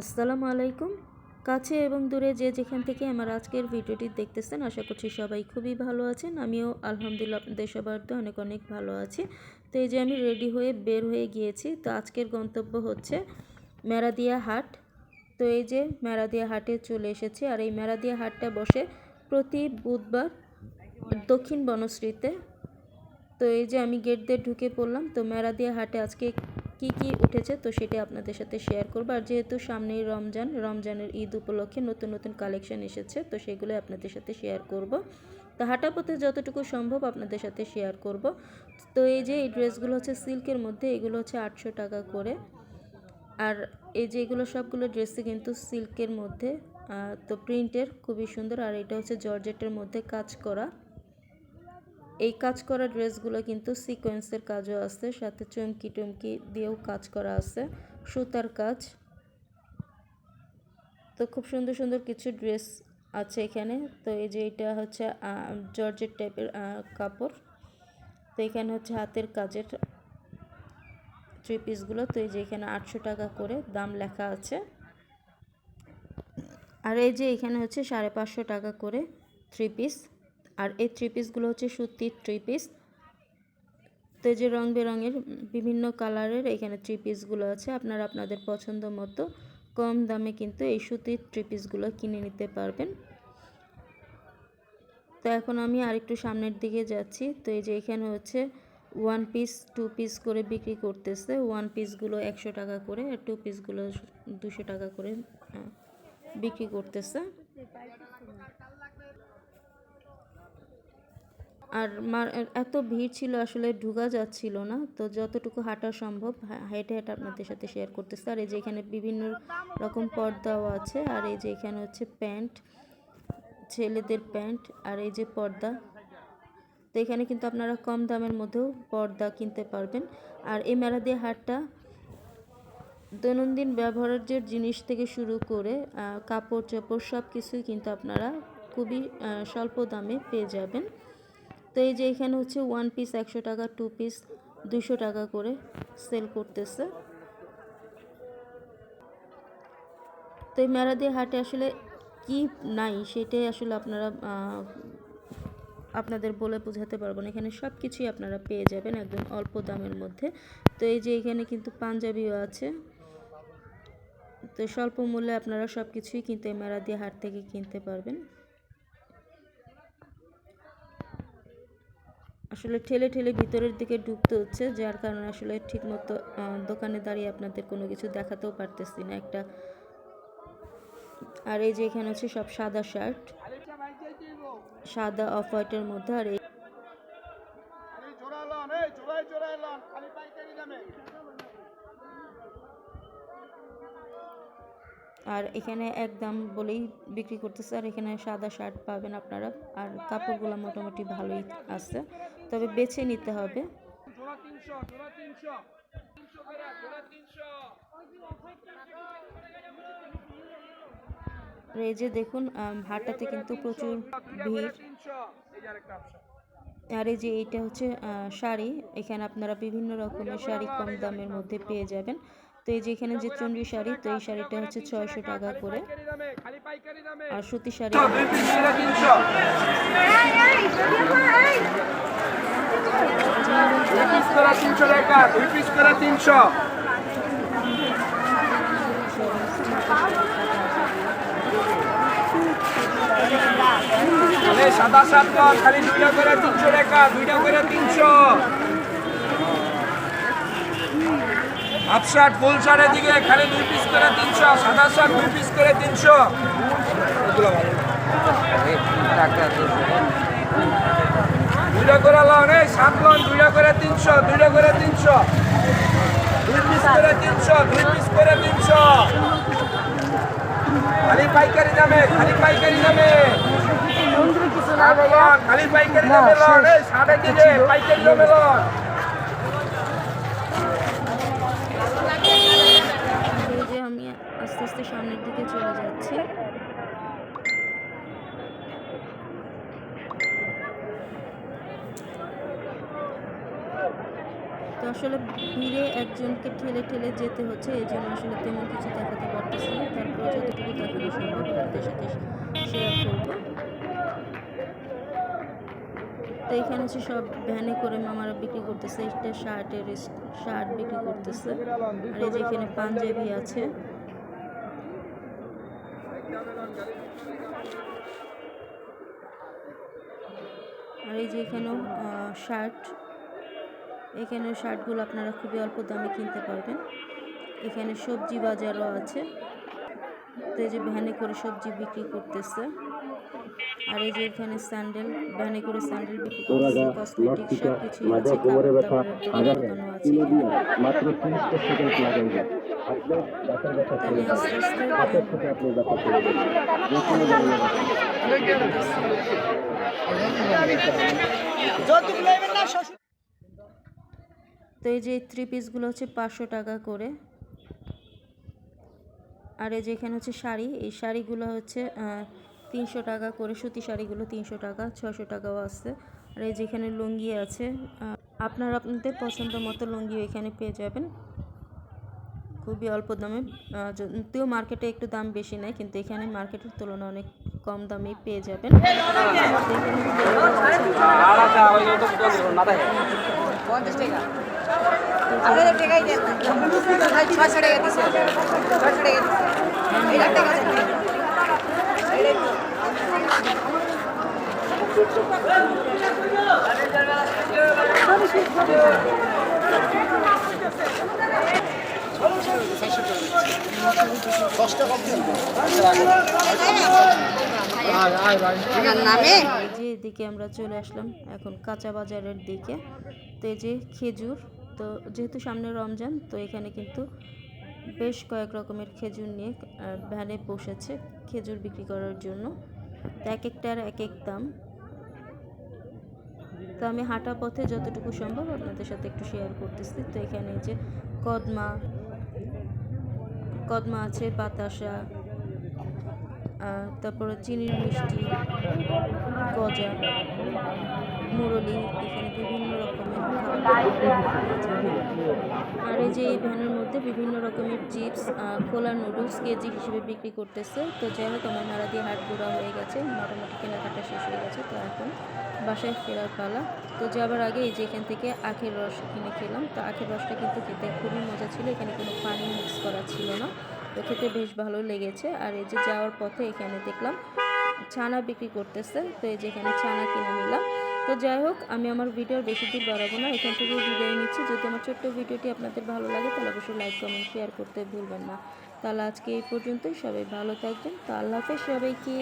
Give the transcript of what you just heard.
আসসালামু আলাইকুম। কাছে এবং দূরে যে যেখান থেকে আমার আজকের ভিডিওটি দেখতেছেন, আশা করছি সবাই খুবই ভালো আছেন। আমিও আলহামদুলিল্লাহ আপনাদের তো অনেক অনেক ভালো আছি। তো এই যে আমি রেডি হয়ে বের হয়ে গিয়েছি, তো আজকের গন্তব্য হচ্ছে মেরাদিয়া হাট। তো এই যে মেরাদিয়া হাটে চলে এসেছি, আর এই মেরাদিয়া হাটটা বসে প্রতি বুধবার দক্ষিণ বনশ্রীতে তো এই যে আমি গেট দিয়ে ঢুকে পড়লাম, তো মেরাদিয়া হাটে আজকে কি কি উঠেছে, তো সেটা আপনাদের সাথে শেয়ার করব। আর যেহেতু সামনেই রমজান, রমজানের ঈদ উপলক্ষে নতুন নতুন কালেকশন এসেছে, তো সেগুলো আপনাদের সাথে শেয়ার করব। তো হাঁটা পথে যতটুকু সম্ভব আপনাদের সাথে শেয়ার করব। তো এই যে এই ড্রেসগুলো হচ্ছে সিল্কের মধ্যে, এগুলো হচ্ছে আটশো টাকা করে। আর এই যে এগুলো সবগুলো ড্রেসই কিন্তু সিল্কের মধ্যে তো প্রিন্টের খুবই সুন্দর। আর এটা হচ্ছে জর্জেটের মধ্যে কাজ করা। এই কাজ করা ড্রেসগুলো কিন্তু সিকোয়েন্সের কাজও আছে সাথে চমকি টমকি দিয়েও কাজ করা আছে সুতার কাজ। তো খুব সুন্দর সুন্দর কিছু ড্রেস আছে এখানে। তো এই যে এটা হচ্ছে আহ, জর্জেট টাইপের কাপড়। তো এখানে হচ্ছে হাতের কাজের থ্রি পিসগুলো। তো এই যে এখানে আটশো টাকা করে দাম লেখা আছে। আর এই যে এখানে হচ্ছে সাড়ে পাঁচশো টাকা করে থ্রি পিস। আর এই থ্রি পিসগুলো হচ্ছে সুতির থ্রি পিস তো যে রং বেরঙের বিভিন্ন কালারের এখানে থ্রি পিসগুলো আছে আপনারা আপনাদের পছন্দ মতো কম দামে কিন্তু এই সুতির থ্রি পিসগুলো কিনে নিতে পারবেন। তো এখন আমি আরেকটু সামনের দিকে যাচ্ছি। তো এই যে এখানে হচ্ছে ওয়ান পিস টু পিস করে বিক্রি করতেছে। ওয়ান পিসগুলো একশো টাকা করে আর টু পিসগুলো দুশো টাকা করে আহ, বিক্রি করতেছে। আর এত ভিড় ছিল আসলে ঢুকা যাচ্ছিল না, তো যতটুকু হাঁটা সম্ভব হেঁটে হেঁটে আপনাদের সাথে শেয়ার করতেছে। আর এই যে এখানে বিভিন্ন রকম পর্দাও আছে, আর এই যে এখানে হচ্ছে প্যান্ট, ছেলেদের প্যান্ট, আর এই যে পর্দা। তো এখানে কিন্তু আপনারা কম দামের মধ্যেও পর্দা কিনতে পারবেন। আর এই মেলাদিয়া হাটটা দৈনন্দিন ব্যবহারের জিনিস থেকে শুরু করে কাপড় চোপড় সব কিছুই কিন্তু আপনারা খুবই স্বল্প দামে পেয়ে যাবেন। তো এই যে এখানে হচ্ছে ওয়ান পিস একশো টাকা টু পিস দুশো টাকা করে সেল করতেছে। তো এই মেরাদি হাটে আসলে কি নাই সেটাই আসলে আপনারা আপনাদের বলে বোঝাতে পারব না। এখানে সব কিছুই আপনারা পেয়ে যাবেন একদম অল্প দামের মধ্যে। তো এই যে এখানে কিন্তু পাঞ্জাবিও আছে। তো স্বল্প মূল্যে আপনারা সব কিছুই কিন্তু এই মেরাদি হাট থেকে কিনতে পারবেন। আসলে ঠেলে ঠেলে ভিতরের দিকে ডুবতে হচ্ছে যার কারণে আসলে ঠিকমতো আহ, দোকানে দাঁড়িয়ে আপনাদের কোনো কিছু দেখাতেও পারতেছি না। একটা আর এই যে এখানে হচ্ছে সব সাদা শার্ট সাদা অফ হোয়াইটের মধ্যে আর এই খালি জোড়া লন এই জোড়ায় জোড়ায় লন খালি পাইকারি দামে এখানে একদম বলেই বিক্রি করতেছে, আর এখানে সাদা শার্ট পাবেন আপনারা। আর কাপড়গুলো মোটামুটি ভালোই আছে। তবে বেছে নিতে হবে। এই যে দেখুন হাটটাতে কিন্তু প্রচুর ভিড়। আর এই যে এইটা হচ্ছে শাড়ি। এখানে আপনারা বিভিন্ন রকমের শাড়ি কম দামের মধ্যে পেয়ে যাবেন। তো এই যে এখানে যে চন্ডী শাড়ি, তো এই শাড়িটা হচ্ছে ছয়শো টাকা করে। আর সুতি শাড়ি তিনশো টাকা করে তিনশো সাদা সাত খালি দুইটা করে তিনশো টাকা, দুইটা করে তিনশো। হাফ শার্ট ফুল শার্টের দিকে খালি দুই পিস করে তিনশো, সাদা শার্ট দুই পিস করে তিনশো। দুইটা করে লন এই সাত লন, দুইটা করে তিনশো, দুইটা করে তিনশো। দুই পিস করে তিনশো, দুই পিস করে তিনশো। খালি পাইকারি দামে, খালি পাইকারি দামে। খালি পাইকারি দামে লন এই সাড়ে দিকে পাইকারি দামে লন এই যে আমি আস্তে সামনের দিকে চলে যাচ্ছি। তো আসলে ভিড়ে একজনকে ঠেলে ঠেলে যেতে হচ্ছে, এই জন্য আসলে তেমন কিছু দেখাতে পারতেছি না। তারপরে যতটুকু দেখানো আপনাদের সাথে শেয়ার করব। তো এখানে হচ্ছে সব ভ্যানে করে মামারা বিক্রি করতেছে এটা শার্টের শার্ট বিক্রি করতেছে। আর এই যে এখানে পাঞ্জাবি আছে। আর এই যে এখানেও শার্ট এখানে শার্টগুলো আপনারা খুবই অল্প দামে কিনতে পারবেন। এখানে সবজি বাজারও আছে। তো এই যে ভ্যানে করে সবজি বিক্রি করতেছে। আর এই যে এখানে স্যান্ডেল ভ্যানে করে স্যান্ডেল বিক্রি করতেছে কসমেটিক সব কিছুই আছে খাবার দোকানও আছে। মাত্র তিরিশটা সেকেন্ড আমি আস্তে আস্তে তো এই যে থ্রি পিসগুলো হচ্ছে পাঁচশো টাকা করে। আর এই যে এখানে হচ্ছে শাড়ি এই শাড়িগুলো হচ্ছে তিনশো টাকা করে, সুতি শাড়িগুলো তিনশো টাকা ছশো টাকাও আছে। আর এই যেখানে লুঙ্গি আছে আপনারা আপনাদের পছন্দ মতো লুঙ্গি এখানে পেয়ে যাবেন। খুবই অল্প দামে যদিও মার্কেটে একটু দাম বেশি নেয়, কিন্তু এখানে মার্কেটের তুলনায় অনেক কম দামে পেয়ে যাবেন। টাকা আপনাদের টাকাই দেন ছয়শো টাকা দিচ্ছে ছয়শো টাকা দিচ্ছে এটা টাকা দেন নামে এই যে এদিকে আমরা চলে আসলাম এখন কাঁচা বাজারের দিকে। তো এই যে খেজুর, তো যেহেতু সামনে রমজান, তো এখানে কিন্তু বেশ কয়েক রকমের খেজুর নিয়ে ভ্যানে বসেছে খেজুর বিক্রি করার জন্য। তো এক একটার এক এক দাম। তো আমি হাঁটা পথে যতটুকু সম্ভব আপনাদের সাথে একটু শেয়ার করতেছি। তো এখানে যে কদমা কদমা আছে, বাতাসা তারপরে চিনির মিষ্টি, গজা। মুরলি, এখানে বিভিন্ন রকমের। আর এই যে এই ভ্যানের মধ্যে বিভিন্ন রকমের চিপস খোলা নুডলস কেজি হিসেবে বিক্রি করতেছে। তো যাই হোক, আমার নাড়া দিয়ে হাট গুঁড়া হয়ে গেছে। মোটামুটি কেনাকাটা শেষ হয়ে গেছে। তো এখন বাসায় ফেরার পালা। তো যাবার আগে এই যে এখান থেকে আখের রস কিনে খেলাম। তো আখের রসটা কিন্তু খেতে খুবই মজা ছিল। এখানে কোনো পানি মিক্স করা ছিল না। তো খেতে বেশ ভালো লেগেছে। আর এই যে যাওয়ার পথে এখানে দেখলাম ছানা বিক্রি করতেছে। তো এই যে এখানে ছানা কিনে নিলাম। তো যাই হোক, আমি আমার ভিডিও বেশি দূর বাড়াবো না। এখান থেকে বিদায় নিচ্ছি। যদি আমার ছোট্ট ভিডিওটি আপনাদের ভালো লাগে, তাহলে অবশ্যই লাইক কমেন্ট শেয়ার করতে ভুলবেন না। তাহলে আজকে এই পর্যন্তই। সবাই ভালো থাকবেন। তো আল্লাহ হাফেজ সবাইকে।